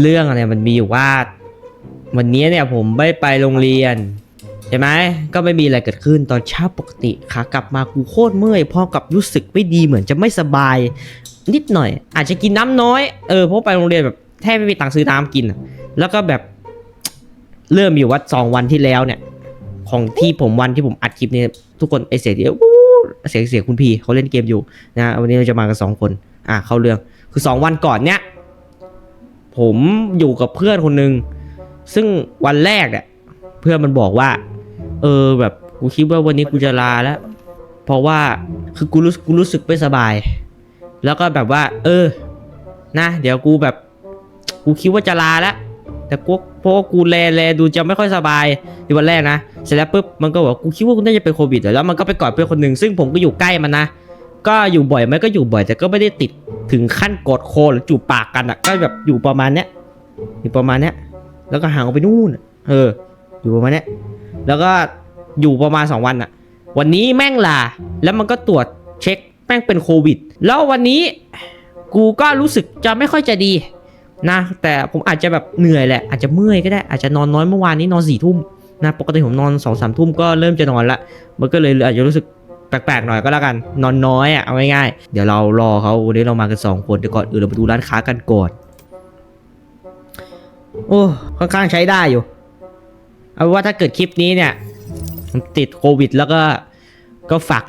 เรื่องอะไรมันมีอยู่ว่า วันนี้เนี่ยผมไม่ไปโรงเรียน ใช่ไหมก็ไม่มีอะไรเกิดขึ้นตอนเช้าปกติขากลับมากูโคตรเมื่อยพร้อมกับรู้สึกไม่ดีเหมือนจะไม่สบาย นิดหน่อย อาจจะกินน้ำน้อยเออเพราะไปโรงเรียนแบบแทบไม่มีตังค์ซื้อน้ำกิน แล้วก็แบบเริ่มอยู่ว่าสองวันที่แล้วเนี่ย ของที่ผมวันที่ผมอัดคลิปเนี่ยทุกคนไอเสียงที่วู้ เสียงเสียงคุณพีเขาเล่นเกมอยู่นะวันนี้เราจะมากันสองคน อะเข้าเรื่องคือสองวันก่อนเนี่ยผมอยู่กับเพื่อนคนหนึ่งซึ่งวันแรกเนี่ยเพื่อนมันบอกว่า เออแบบกูคิดว่าวันนี้กูจะลาแล้ว เพราะว่าคือกูรู้กูรู้สึกไม่สบาย แล้วก็แบบว่า เออ นะ เดี๋ยวกูแบบ กูคิดว่าจะลาแล้ว แต่กูพราะว่ากูแลแลดูจะไม่ค่อยสบายในวันแรกนะเสร็จแล้วปุ๊บมันก็บอกกูคิดว่ากูน่าจะเป็นโควิดแล้วมันก็ไปกอดเพื่อนคนหนึ่งซึ่งผมก็อยู่ใกล้มันนะก็อยู่บ่อยไหมก็อยู่บ่อย แต่ก็ไม่ได้ติดถึงขั้นกอดคหรือจูบปากกันอะก็แบบอยู่ประมาณเนี้ยอยู่ประมาณเนี้ยแล้วก็ห่างออกไปนู่นเออ อยู่ประมาณเนี้ยแล้วก็อยู่ประมาณ 2 วันอะวันนี้แม่งลาแล้วมันก็ตรวจเช็คแม่งเป็นโควิด แล้ววันนี้กูก็รู้สึกจะไม่ค่อยจะดี นะแต่ผมอาจจะแบบเหนื่อยแหละอาจจะเมื่อยก็ได้อาจจะนอนน้อยเมื่อวานนี้นอนสี่ทุ่มนะปกติผมนอนสองสามทุ่มก็เริ่มจะนอนละมันก็เลยอาจจะรู้สึกแปลกๆหน่อยก็แล้วกัน นอนน้อยอะเอาง่ายๆเดี๋ยวเรารอเขาวันนี้เรามากันสองคนเดี๋ยวก่อนอื่นเราไปดูร้านค้ากันก่อนโอ้ค่อนข้างใช้ได้อยู่ เอาว่าถ้าเกิดคลิปนี้เนี่ยผมติดโควิดแล้วก็ก็ฝาก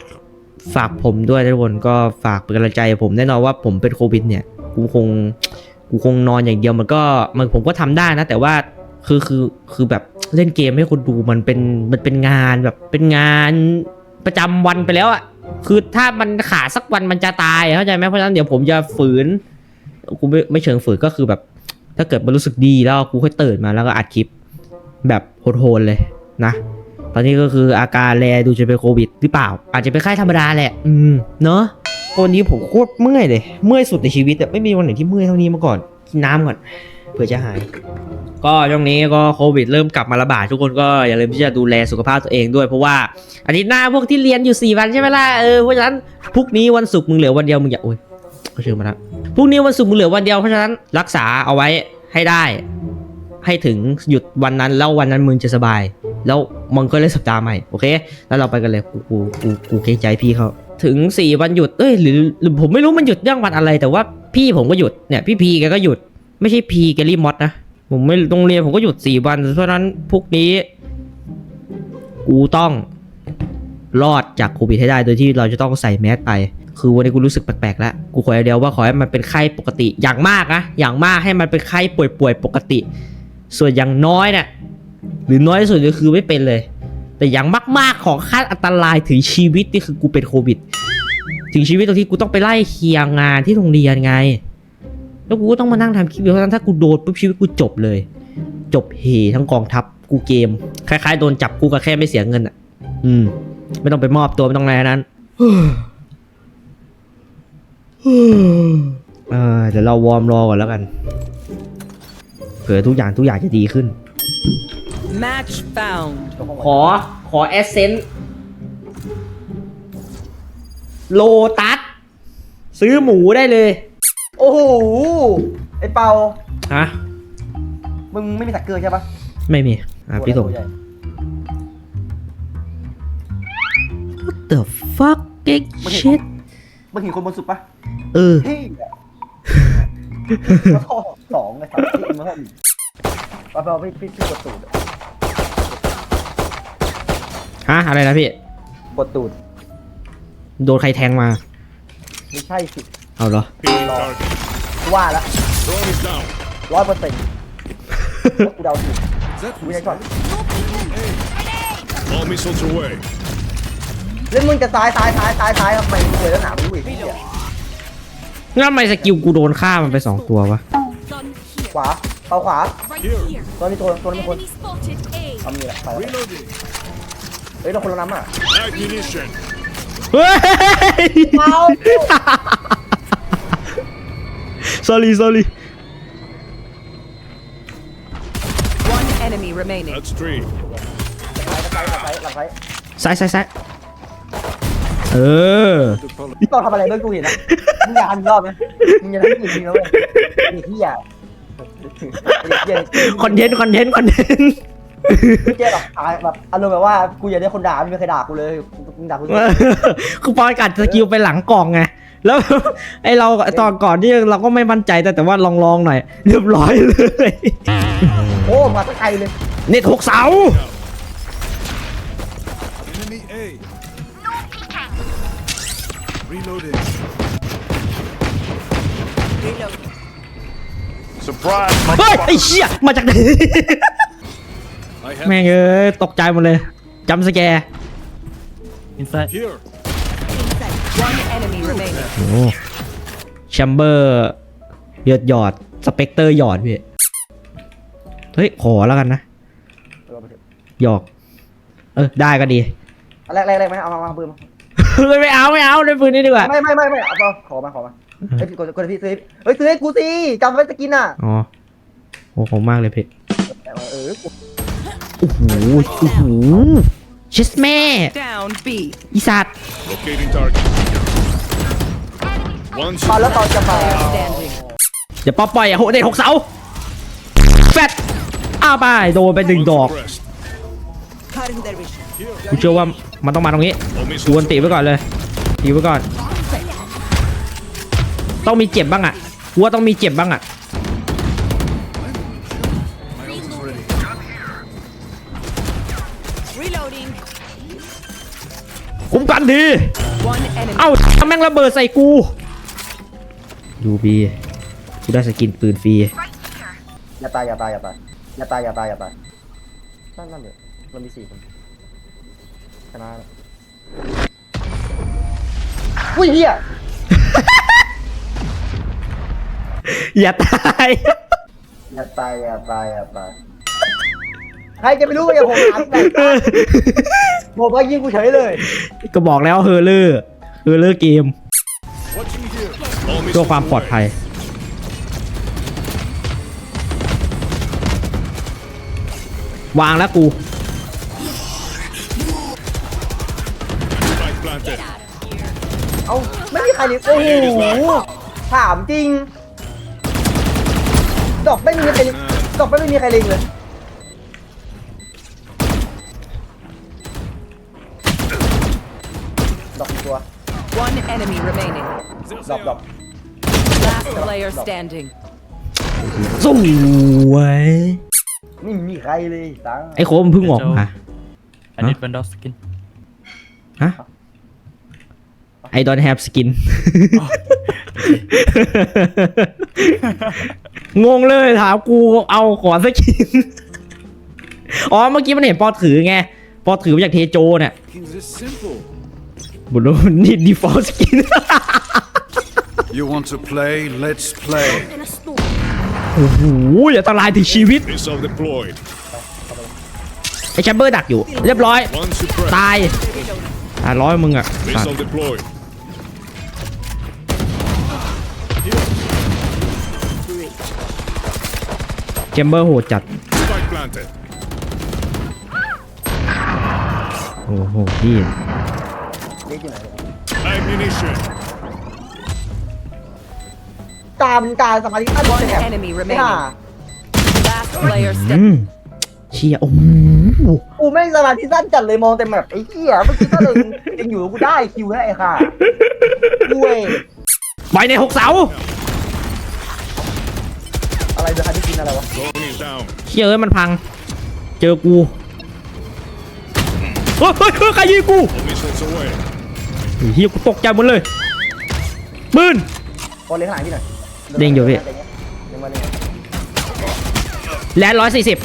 ฝากผมด้วยทุกคนก็ฝากเป็นกำลังใจผมแน่นอนว่าผมเป็นโควิดเนี่ยกูคง กูคงนอนอย่างเดียวมันก็มันผมก็ทำได้นะ แต่ว่าคือคือคือแบบเล่นเกมให้คนดูมันเป็นมันเป็นงานแบบเป็นงานประจำวันไปแล้วอะคือถ้ามันขาดสักวันมันจะตายเข้าใจไหมเพราะฉะนั้นเดี๋ยวผมจะฝืนกูไม่ไม่เชิงฝืนก็คือแบบ ถ้าเกิดมันรู้สึกดีแล้วกูค่อยตื่นมาแล้วก็อัดคลิป แบบโหดๆเลยนะตอนนี้ก็คืออาการแลดูจะเป็นโควิดหรือเปล่า อาจจะเป็นไข้ธรรมดาแหละ อืม เนอะ วันนี้ผมโคตรเมื่อยเลย เมื่อยสุดในชีวิตอะไม่มีวันไหนที่เมื่อยเท่านี้มาก่อน กินน้ำก่อนเพื่อจะหาย ก็ช่วงนี้ก็โควิดเริ่มกลับมาระบาดทุกคนก็อย่าลืมที่จะดูแลสุขภาพตัวเองด้วยเพราะว่าอาทิตย์หน้าพวกที่เรียนอยู่ 4 วันใช่ไหมล่ะ เออ เพราะฉะนั้นพรุ่งนี้วันศุกร์มึงเหลือวันเดียวมึงอย่าโอ้ยเขาเชิญมาแล้วพรุ่งนี้วันศุกร์มึงเหลือวันเดียวเพราะฉะนั้นรักษาเอาไว้ให้ได้ ให้ถึงหยุดวันนั้นแล้ววันนั้นมึงจะสบาย แล้วมึงก็เล่นสัปดาห์ใหม่โอเค แล้วเราไปกันเลยกูกูกูกูเกรงใจพี่เขาถึงสี่วันหยุดเอ้ยหรือหรือผมไม่รู้มันหยุดเรื่องวันอะไร แต่ว่าพี่ผมก็หยุดเนี่ยพี่พีแกก็หยุดไม่ใช่พีแกรีมอดนะผมไม่โรงเรียนผมก็หยุดสี่วันเพราะนั้นพรุ่งนี้ กูต้องรอดจากโควิดให้ได้ โดยที่เราจะต้องใส่แมสไป คือวันนี้กูรู้สึกแปลกๆแล้ว กูขออย่างเดียวว่าขอให้มันเป็นไข้ปกติอย่างมากนะอย่างมากให้มันเป็นไข้ป่วยๆปกติ ส่วนอย่างน้อยเนี่ย หรือน้อยที่สุดก็คือไม่เป็นเลย แต่อย่างมาก ๆ ของขั้นอันตรายถึงชีวิตนี่คือกูเป็นโควิด ถึงชีวิตตรงที่กูต้องไปไล่เคลียร์งานที่โรงเรียนไง แล้วกูก็ต้องมานั่งทำคลิปเพราะฉะนั้นถ้ากูโดนปุ๊บชีวิตกูจบเลย จบเฮทั้งกองทัพกูเกม คล้าย ๆ โดนจับกูก็แค่ไม่เสียเงินอะ อืม ไม่ต้องไปมอบตัวไม่ต้องอะไรนั้นเออเดี๋ยวเราวอร์มรอก่อนแล้วกัน เผื่อทุกอย่างทุกอย่างจะดีขึ้น Match found. ขอ ขอเอเซนต์โลตัส ซื้อหมูได้เลย โอ้โห ไอเปา ฮะ มึงไม่มีสักเกอร์ใช่ปะไม่มี อะ พี่ส่งตัวใหญ่ What the fuck เก๊กมึงเห็น shit มึงเห็นคนบนสุดปะเออเฮ้ยมาท่อสองไอ้สัตว์ที่มาท่อหนึ่งปาเปาพี่พี่พี่กดตูดอะ ฮะอะไรนะพี่กดตูด โดนใครแทงมา ไม่ใช่สิ เอาเหรอรอกูว่าแล้ว Drone is down. ร้อยเปอร์เซ็นต์กูเดาถูกกูไม่ได้ก่อน All missiles away. แล้วมึงจะซ้ายซ้ายซ้ายซ้ายซ้ายทำไมมึงเลยแล้วหนามึงวิ่งเนี่ยแล้วทำไมสกิลกูโดนฆ่ามันไปสองตัววะ Gun here. ขวาเปาขวา Right Here. here. ตัวนี้ตัวตัวนี้มีคน Enemy spotted A. เอามีแหละไปแล้ว Reloading. เฮ้ยเราคนละน้ำอะ Ammunition. เฮ้ย เอา sorry sorry One enemy remaining. That's three. หลังซ้ายหลังซ้ายหลังซ้ายซ้ายซ้ายซ้ายเออ พี่ต้องทำอะไรด้วยกูเห็นนะมึงอยากทำอีกรอบไหมมึงอยากทำอีกทีนะเว้ยเด็กที่อยากเด็กเหี้ยคอนเทนต์คอนเทนต์คอนเทนต์ ไม่เจ๊หรอกอ่าแบบอารมณ์แบบว่ากูอยากได้คนด่าไม่มีใครด่ากูเลยมึงด่ากูเลยคือปอนกัดสกิลไปหลังกล่องไง แล้ว ไอเราตอนก่อนที่เราก็ไม่มั่นใจแต่แต่ว่าลองลองๆหน่อย เรียบร้อยเลยโอ้มาตั้งไกลเลยเน็ตหกเสา Enemy A. Reloading. Surprise, เฮ้ย ไอ้เชี่ยมาจากไหน I have แม่งเอ้ยตกใจหมดเลยจำสแกร์ inside here. One enemy remaining. โอ้แชมเบอร์หยอดหยอด สเปกเตอร์หยอดพี่ เฮ้ย ขอแล้วกันนะ หยอก เออ ได้ก็ดีแรกแรกแรกไหมเอามาเอาปืนมาไม่เอาไม่เอาในปืนนี้ดีกว่า ไม่ไม่ไม่ไม่เอาขอมาขอมาเฮ้ยกดกดพี่ซื้อเฮ้ยซื้อให้กูสิจำไว้สกินอะ อ๋อโอ้โหมากเลยพี่ เออ โอ้โหโอ้โหชิสแม่ Down B. อีสัตว์ Locating target. One ตอนแล้วตอนจะมา Standing. อย่าปอปล่อยอะโหเด็ดหกเสาแฟดอ้าวไปโดนไปหนึ่งดอก Rest. กูเชื่อว่ามันต้องมาตรงนี้ Oh, ชวนตีไว้ก่อนเลยตีไว้ก่อน ต้องมีเจ็บบ้างอะกูว่าต้องมีเจ็บบ้างอะ คุ้มกันที One enemy. เอ้าแม่งระเบิดใส่กูดูบีกูได้สกินปืนฟรี อย่าตายอย่าตายอย่าตายอย่าตายอย่าตายอย่าตายนั่นนั่นเดี๋ยวเรามีสี่คนชนะอุ้ยเฮียอย่าตาย อย่าตายอย่าตายอย่าตาย ใครจะไม่รู้ว่าอย่าผมหาที่ไหนผมก็ยิงกูเฉยเลย ก็บอกแล้วเฮอร์เลอร์เฮอร์เลอร์เกม Watching here. All เพื่อ missiles ความปลอดภัย วางแล้วกู Spike planted. เอ้าไม่มีใครเลยโอ้โหถามจริง ดอกไม่มีใครเลยดอกไม่มีใครเล็งเลย enemy remaining. ดอกดอก Last player standing. สวยไม่มีใครเลยตังไอ้โคมนเพิ่งออกมา I need Vandal skin ฮะ I don't have skin งงเลยถามกูเอาขอสกิน อ๋อ เมื่อกี้มันเห็นปอถือไง ปอถือมาจากเทโจเนี่ย It's this simple. บุญนี่ default skin You want to play? Let's play. โอ้โหอันตรายถึงชีวิต Missile deployed. ไอ้แชมเบอร์ดักอยู่ เรียบร้อย One suppressed. ตายตายร้อยมึงอะ Missile deployed. แชมเบอร์โหดจัด Spike planted. โอ้โหพี่เล็ก อยู่ไหนเนี่ย Ammunition. ตามตาสมาธิอัน One แถบ enemy ไม่น่า remaining. Last player อื standing. มเชียโอ้โหกูแม่งสมาธิสั้นจัดเลยมองแต่แบบไอ้เหี้ยเมื่อกี้ถ้าเลยยังอยู่กูได้คิวแล้วไอ้ค่ะด้วยปล่อยในหกเสาอะไรเดือดคันที่กินอะไรวะ Drone is down. เชียเอ้ยมันพัง เจอกูเฮ้ยเฮ้ยเฮ้ยใครยิงกู All missiles away. เฮียกูตกใจหมดเลยปืนพอเลี้ยงหลังพี่หน่อยเด้งอยู่พี่ เด้งมาเด้งมาแลนร้อยสี่สิบ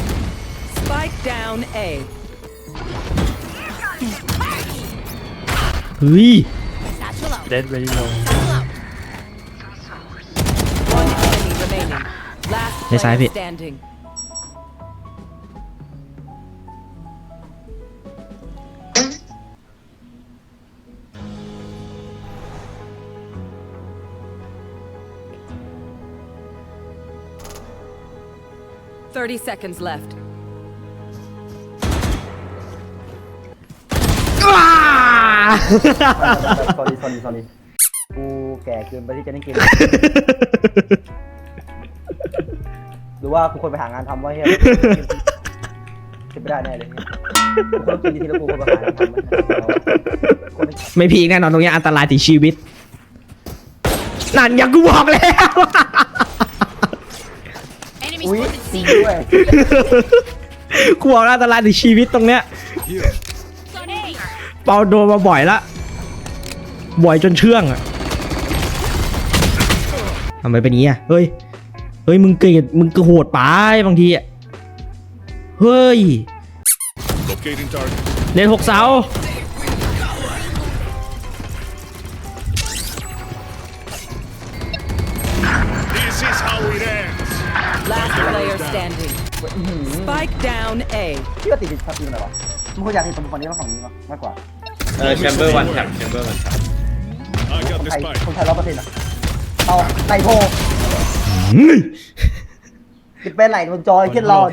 Spike down A. เฮ้ย dead very low One enemy remaining. Last Yes, I have player it. standing. Thirty seconds left. อ้าสอรี่สอรี่สอรี่กูแก่เกินไปที่จะเล่นเกมหรือว่ากูควรไปหางานทำว่าเฮียคิดไม่ได้แน่เลยกูต้องกินดีทีแล้วกูควรไปหางานทำคนไม่พีคแน่นอนตรงเนี้ยอันตรายถึงชีวิต นั่นอย่างกูบอกแล้ว อุ้ยจริงด้วย กูบอกแล้วอันตรายถึงชีวิตตรงเนี้ย Here. เปาโดนมาบ่อยละ บ่อยจนเชื่องอะทำไมเป็นอย่างนี้อะเฮ้ย เฮ้ยมึงเกลียดมึงก็โหดไปบางทีอะเฮ้ย Locating target. เลนหกเสา down A. พี่ว่าติดติดทับทีมอะไรวะมึงควรอยากติดตรงฝั่งนี้มากฝั่งนี้มากมากกว่าเออแชมเบอร์วันแท็บแชมเบอร์วันแท็บ I got คน the ไทย spike. คนไทยร้อยเปอร์เซ็นต์อะเอาไก่โพจะเป็นไหลโดนจอยขึ้นรอด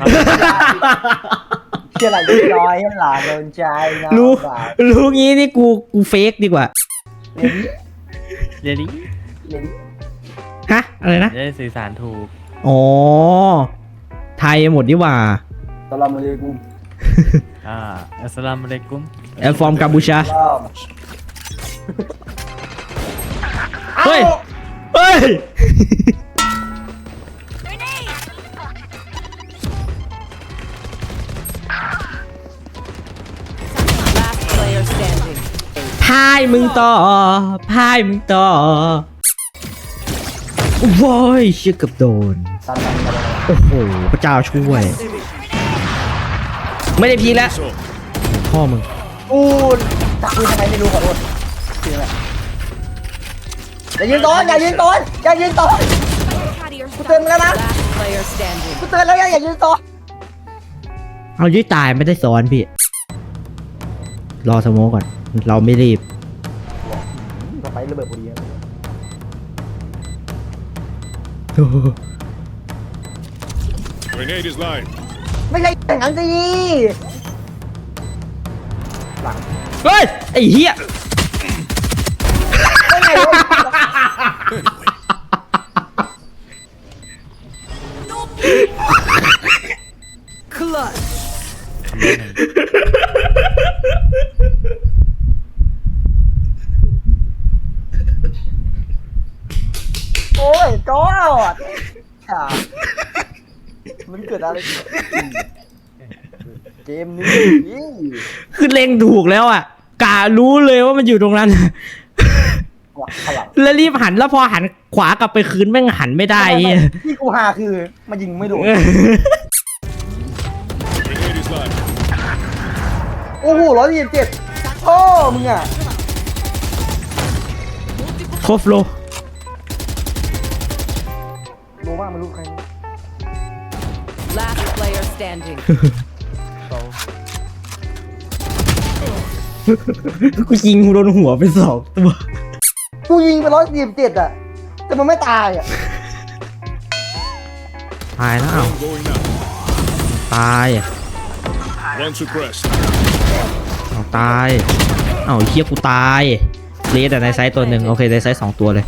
เชื่อไหลโดนจอยขึ้นหลาโดนใจนะรู้บ่าวรู้งี้นี่กูกูเฟกดีกว่าเดี๋ยวนี้เรดี้เดี๋ยวนี้ฮะอะไรนะจะได้สื่อสารถูกอ๋อไทยหมดดีกว่า ตอนเรามาเลยกูอ่าอัสสลามุอะลัยกุมแอลฟอร์มกัมพูชารอบเฮ้ย เฮ้ย Last player standing. พายมึงต่อ พายมึงต่อโว้ยเชื่อเกับโดนตันตันตันโอ้โห พระเจ้าช่วย ไม่ได้พีคแล้ว So, พ่อมึงกูจับมือทำไมไม่รู้ขอโทษคืออะไรอย่ายืนต้นอย่ายืนต้นอย่ายืนต้น กูเตือนมึงแล้วนะ Last player standing. กูเตือนแล้วอย่าอย่ายืนต้นเอายืดตายไม่ได้ซ้อนพี่ รอสโมกก่อน เราไม่รีบ ต่อไประเบิดพอดีนะ grenade is live. ไม่ใช่อย่างนั้นสิหลังเฮ้ยไอ้เหี้ยไม่ไงวะ Clutch. โอ้ยจอดอะ มันเกิดอะไรขึ้นเกมนี้คือเล็งถูกแล้วอะการู้เลยว่ามันอยู่ตรงนั้นหลังขลังแล้วรีบหันแล้วพอหันขวากลับไปคืนแม่งหันไม่ได้เหี้ยที่กูหาคือมันยิงไม่โดน Grenade is live. โอ้โหร้อยยี่สิบเจ็ดโอ้มึงอะโคฟโล รู้ว่ามันรู้ใคร Last player standing. กูยิงโดนหัวไปสองตัวกูยิงไปร้อยยี่สิบเจ็ดอะ แต่มันไม่ตายอะ ตายแล้วอ้าว Drone going now. ตาย One suppressed. อ้าวตายอ้าวไอ้เฮียกูตายเลสแต่ในไซส์ตัวหนึ่งโอเคในไซส์สองตัวเลย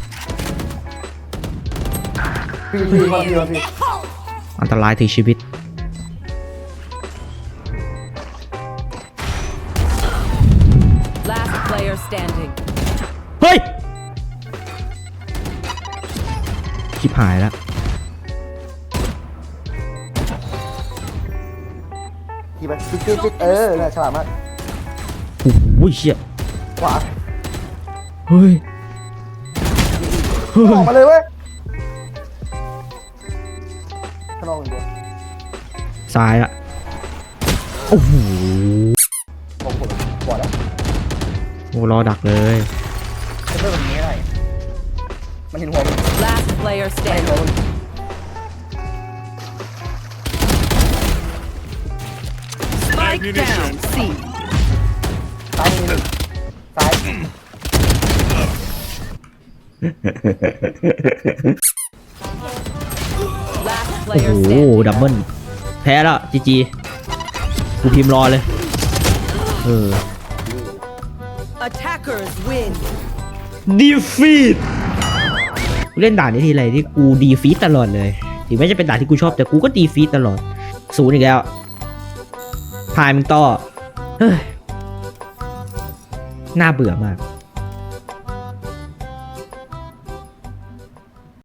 พี่พี่มาพี่มาพี่ อันตรายถึงชีวิต Last player standing. เฮ้ยชิบหายแล้วพี่ไปจิ๊กจิ๊กจิ๊กเออน่ะฉลาดมาก โอ้โหเชี่ยขวาเฮ้ยเฮ้ออยกมาเลยเว้ย ข้างนอกหนึ่งตัวซ้ายละโอ้โหผมผมบอกแล้วโอ้รอดักเลยจะเพิ่มแบบนี้ได้มันเห็นหัวมัน Last player ไม่เห็นหัว standing. มัน Spike down. C. ซ้ายมือหนึ่งซ้าย Last โอ้ player โห standing. ดับเบิลแพ้แล้วจีจีกูพิมพ์รอเลย เออ Attackers win. defeat กูเล่นด่านนี้ทีไรที่กูดีฟีตตลอดเลย ถึงแม้จะเป็นด่านที่กูชอบแต่กูก็ดีฟีตตลอด ศูนย์อีกแล้วพายมึงต่อเฮ้ยน่าเบื่อมาก